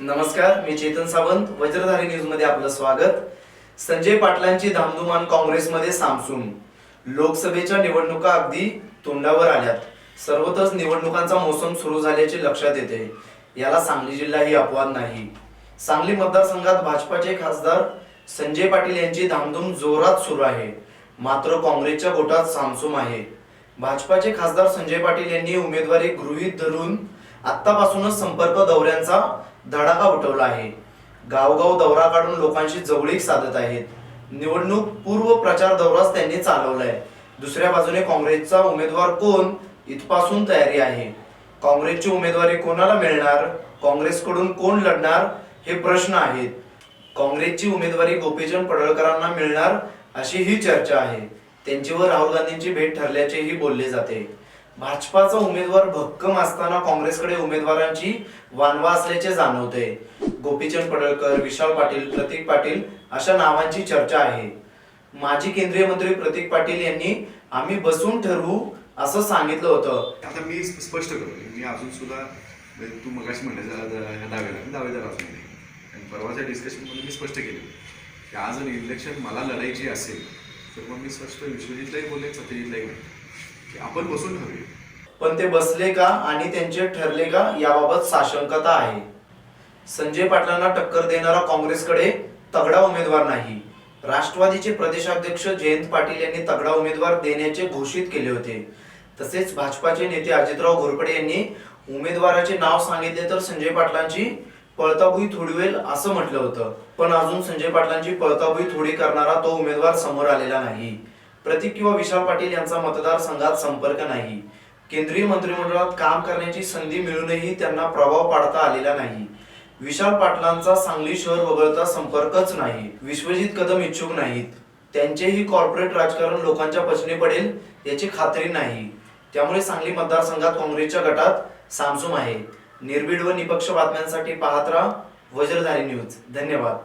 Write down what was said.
नमस्कार मी चेतन सावंत वज्रधारी न्यूजमध्ये आपलं स्वागत. संजय पाटलांची धामधुमान काँग्रेसमध्ये सामसूम. लोकसभेच्या निवडणुका अगदी तोंडावर आल्यात. सर्वतच निवडणुकांचा मोसम सुरू झाल्याचे लक्षात येते. याला सांगली जिल्हा ही अपवाद नाही. सांगली मतदारसंघात भाजपाचे खासदार संजय पाटील यांची धामधूम जोरात सुरू आहे. मात्र काँग्रेसच्या गोटात सामसूम आहे. भाजपाचे खासदार संजय पाटील यांनी उमेदवारी गृहीत धरून आत्तापासूनच संपर्क दौऱ्यांचा धडाका उठवला आहे. गावगाव दौरा काढून लोकांशी जवळीक साधत आहेत. निवडणूक पूर्व प्रचार दौराच त्यांनी चालवलाय. दुसऱ्या बाजूने काँग्रेसचा उमेदवार कोण इथपासून तयारी आहे? काँग्रेसची उमेदवारी कोणाला मिळणार? काँग्रेसकडून कोण लढणार? हे प्रश्न आहेत. काँग्रेसची उमेदवारी गोपीचंद पडळकरांना मिळणार अशी ही चर्चा आहे. त्यांची व राहुल गांधींची भेट ठरल्याचेही बोलले जाते. भाजपाचा उमेदवार भक्कम असताना काँग्रेसकडे उमेदवारांची वानवा असल्याचे जाणवते. गोपीचंद पडळकर विशाल पाटील प्रतीक पाटील अशा नावांची चर्चा आहे. माजी केंद्रीय मंत्री प्रतीक पाटील यांनी आम्ही बसून ठरवू असं सांगितलं होतं. आता मी स्पष्ट करतो. मी अजून सुद्धा म्हणजे तू मगाशी म्हणलं जरा जरा दावेदार दावेदार अजून नाही आणि परवाच्या डिस्कशनमध्ये मी स्पष्ट केलं. की आज जर इलेक्शन मला लढायची असेल तर मग मी स्पष्ट विश्वजितलाही बोलले सत्यजितलाही बोलले की आपण बसून ठरवूया. पण ते बसले का आणि त्यांचे ठरले का याबाबत साशंकता आहे. संजय पाटलांना टक्कर देणारा काँग्रेसकडे तगडा उमेदवार नाही. राष्ट्रवादीचे प्रदेशाध्यक्ष जयंत पाटील यांनी तगडा उमेदवार देण्याचे घोषित केले होते. तसेच भाजपाचे नेते अजितराव घोरपडे यांनी उमेदवाराचे नाव सांगितले तर संजय पाटलांची पळताभुई थोडवेल असं म्हटलं होतं. पण अजून संजय पाटलांची पळताभुई थोडी करणारा तो उमेदवार समोर आलेला नाही. प्रतीक किंवा विशाल पाटील यांचा मतदारसंघात संपर्क नाही. केंद्रीय मंत्रिमंडळात काम करण्याची संधी मिळूनही त्यांना प्रभाव पाडता आलेला नाही. विशाल पाटलांचा सांगली शहर वगळता संपर्कच नाही. विश्वजित कदम इच्छुक नाहीत. त्यांचेही कॉर्पोरेट राजकारण लोकांच्या पचनी पडेल याची खात्री नाही. त्यामुळे सांगली मतदारसंघात काँग्रेसच्या गटात सामसूम आहे. निर्भीड व निपक्ष बातम्यांसाठी पाहत राहा वज्रधारी न्यूज. धन्यवाद.